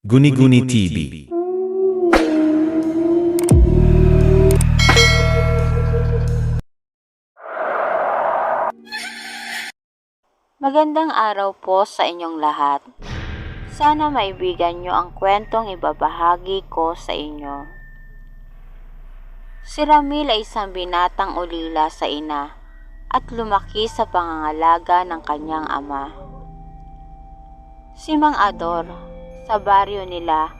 Guni-Guni TV Magandang araw po sa inyong lahat. Sana maibigan nyo ang kwentong ibabahagi ko sa inyo. Si Ramil ay isang binatang ulila sa ina at lumaki sa pangangalaga ng kanyang ama. Si Mang Ador, sa baryo nila,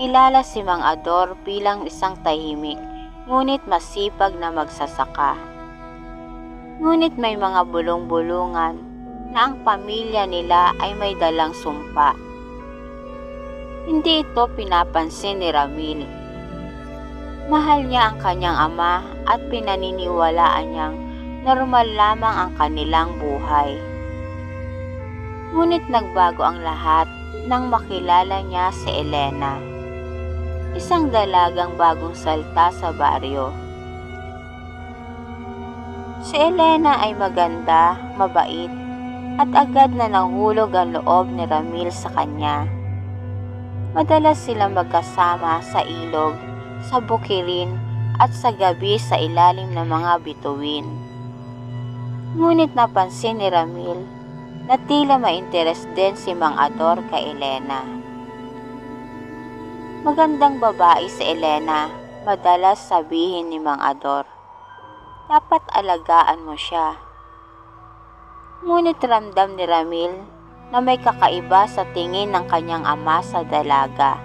kilala si Mang Ador bilang isang tahimik ngunit masipag na magsasaka. Ngunit may mga bulong-bulungan na ang pamilya nila ay may dalang sumpa. Hindi ito pinapansin ni Ramil. Mahal niya ang kanyang ama at pinaniniwalaan niyang normal lamang ang kanilang buhay. Ngunit nagbago ang lahat nang makilala niya si Elena. Isang dalagang bagong salta sa baryo. Si Elena ay maganda, mabait, at agad na nahulog ang loob ni Ramil sa kanya. Madalas silang magkasama sa ilog, sa bukirin at sa gabi sa ilalim ng mga bituin. Ngunit napansin ni Ramil na tila ma-interes din si Mang Ador kay Elena. Magandang babae si Elena, madalas sabihin ni Mang Ador. Dapat alagaan mo siya. Ngunit ramdam ni Ramil na may kakaiba sa tingin ng kanyang ama sa dalaga.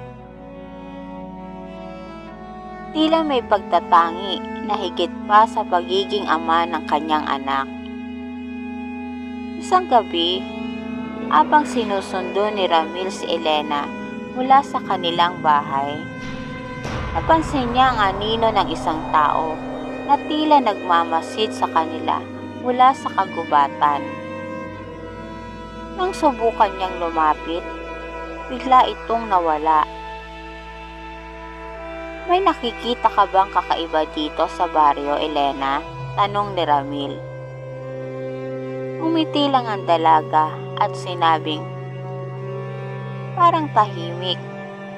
Tila may pagtatangi na higit pa sa pagiging ama ng kanyang anak. Isang gabi, habang sinusundo ni Ramil si Elena mula sa kanilang bahay, napansin niya ang anino ng isang tao na tila nagmamasid sa kanila mula sa kagubatan. Nang subukan niyang lumapit, bigla itong nawala. May nakikita ka bang kakaiba dito sa baryo, Elena? Tanong ni Ramil. Umiti lang ang dalaga at sinabing, Parang tahimik,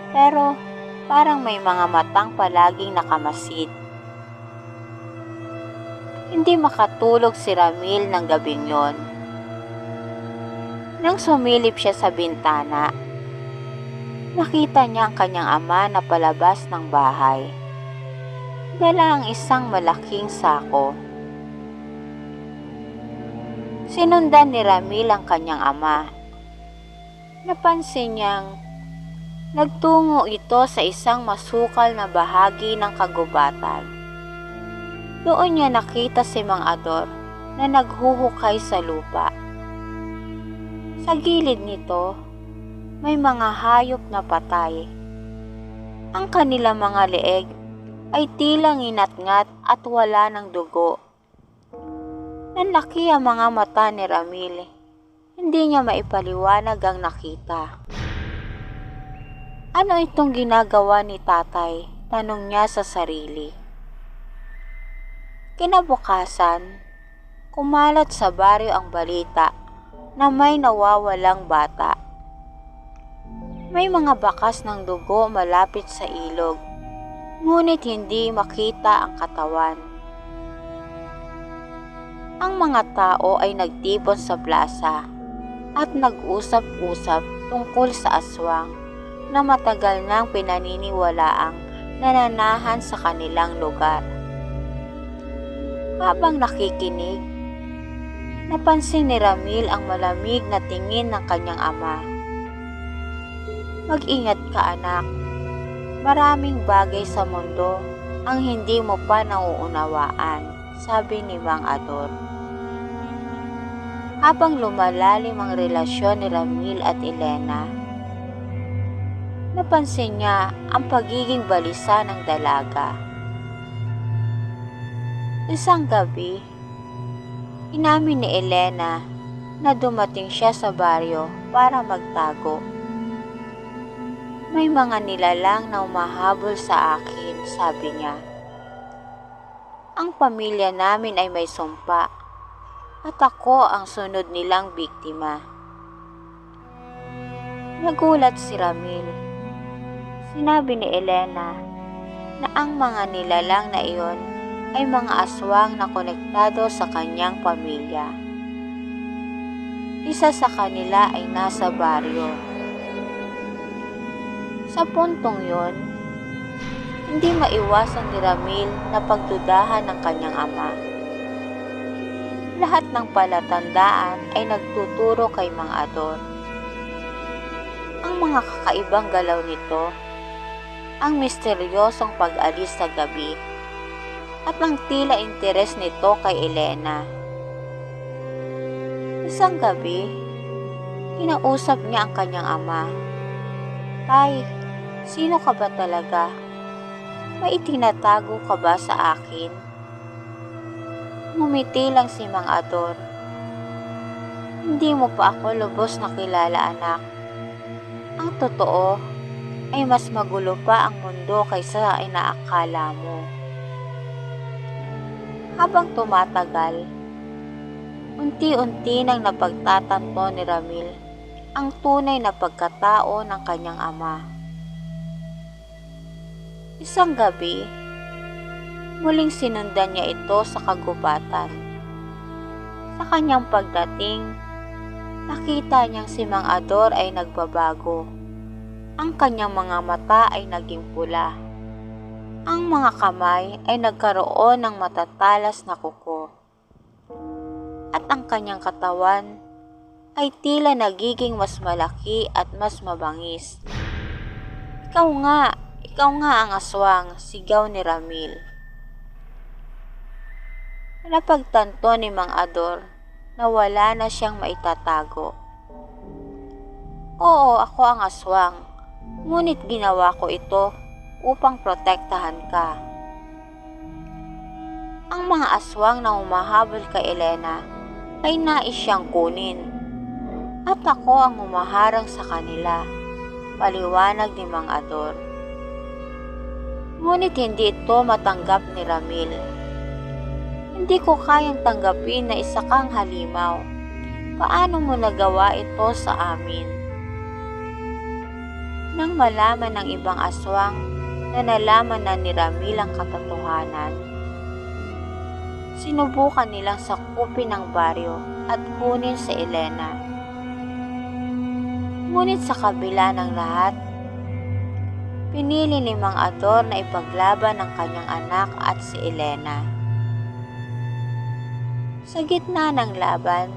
pero parang may mga matang palaging nakamasid. Hindi makatulog si Ramil ng gabing yon. Nang sumilip siya sa bintana, nakita niya ang kanyang ama na palabas ng bahay. Dala ang isang malaking sako. Sinundan ni Ramil ang kanyang ama. Napansin niyang nagtungo ito sa isang masukal na bahagi ng kagubatan. Doon niya nakita si Mang Ador na naghuhukay sa lupa. Sa gilid nito, may mga hayop na patay. Ang kanilang mga leeg ay tila nginat-ngat at wala ng dugo. Nanlaki ang mga mata ni Ramil. Hindi niya maipaliwanag ang nakita. Ano itong ginagawa ni tatay? Tanong niya sa sarili. Kinabukasan, kumalat sa baryo ang balita na may nawawalang bata. May mga bakas ng dugo malapit sa ilog, ngunit hindi makita ang katawan. Ang mga tao ay nagtipon sa plaza at nag-usap-usap tungkol sa aswang na matagal nang pinaniniwalaang nananahan sa kanilang lugar. Habang nakikinig, napansin ni Ramil ang malamig na tingin ng kanyang ama. Mag-ingat ka anak. Maraming bagay sa mundo ang hindi mo pa nauunawaan, sabi ni Mang Ador. Habang lumalalim ang relasyon ni Ramil at Elena, napansin niya ang pagiging balisa ng dalaga. Isang gabi, inamin ni Elena na dumating siya sa baryo para magtago. May mga nilalang na umahabol sa akin, sabi niya. Ang pamilya namin ay may sumpa at ako ang sunod nilang biktima. Nagulat si Ramil Sinabi ni Elena na ang mga nilalang na iyon ay mga aswang na konektado sa kanyang pamilya. Isa sa kanila ay nasa baryo. Sa puntong yon, hindi maiwasan ni Ramil na pagdudahan ng kanyang ama. Lahat ng palatandaan ay nagtuturo kay Mang Ador. Ang mga kakaibang galaw nito, ang misteryosong pag-alis sa gabi, at ang tila interes nito kay Elena. Isang gabi, kinausap niya ang kanyang ama. Tay, sino ka ba talaga? May itinatago ka ba sa akin? Ngumiti lang si Mang Ador. Hindi mo pa ako lubos na kilala anak. Ang totoo ay mas magulo pa ang mundo kaysa inaakala mo. Habang tumatagal, unti-unti nang napagtatanto ni Ramil ang tunay na pagkatao ng kanyang ama. Isang gabi, muling sinundan niya ito sa kagubatan. Sa kanyang pagdating, nakita niyang si Mang Ador ay nagbabago. Ang kanyang mga mata ay naging pula. Ang mga kamay ay nagkaroon ng matatalas na kuko. At ang kanyang katawan ay tila nagiging mas malaki at mas mabangis. Ikaw nga, ikaw nga ang aswang, sigaw ni Ramil. Napagtanto ni Mang Ador na wala na siyang maitatago. Oo, ako ang aswang. Ngunit ginawa ko ito upang protektahan ka. Ang mga aswang na humahabol kay Elena ay nais siyang kunin. At ako ang humaharang sa kanila, paliwanag ni Mang Ador. Ngunit hindi ito matanggap ni Ramil. Hindi ko kayang tanggapin na isa kang halimaw. Paano mo nagawa ito sa amin? Nang malaman ng ibang aswang na nalaman na ni Ramil ang katotohanan, sinubukan nilang sakupin ang baryo at kunin si Elena. Ngunit sa kabila ng lahat, pinili ni Mang Ador na ipaglaban ang kanyang anak at si Elena. Sa gitna ng laban,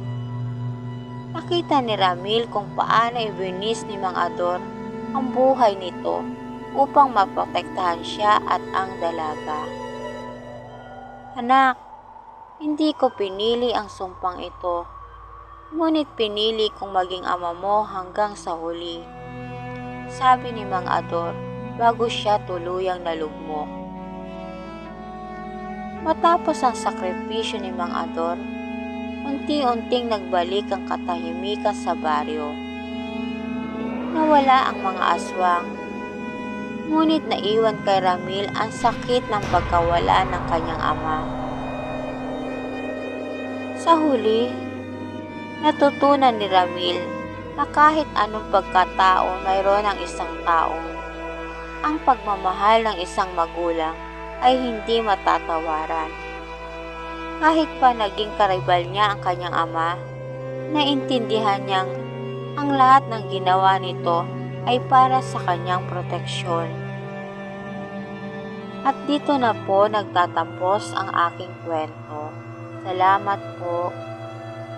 nakita ni Ramil kung paano ibinis ni Mang Ador ang buhay nito upang maprotektahan siya at ang dalaga. Anak, hindi ko pinili ang sumpang ito, ngunit pinili kong maging ama mo hanggang sa huli. Sabi ni Mang Ador bago siya tuluyang nalugmok. Matapos ang sakripisyo ni Mang Ador, unti-unting nagbalik ang katahimikan sa baryo. Nawala ang mga aswang, ngunit naiwan kay Ramil ang sakit ng pagkawala ng kanyang ama. Sa huli, natutunan ni Ramil na kahit anong pagkatao mayroon ang isang taong ang pagmamahal ng isang magulang ay hindi matatawaran. Kahit pa naging karibal niya ang kanyang ama, naintindihan niyang ang lahat ng ginawa nito ay para sa kanyang proteksyon. At dito na po nagtatapos ang aking kwento. Salamat po.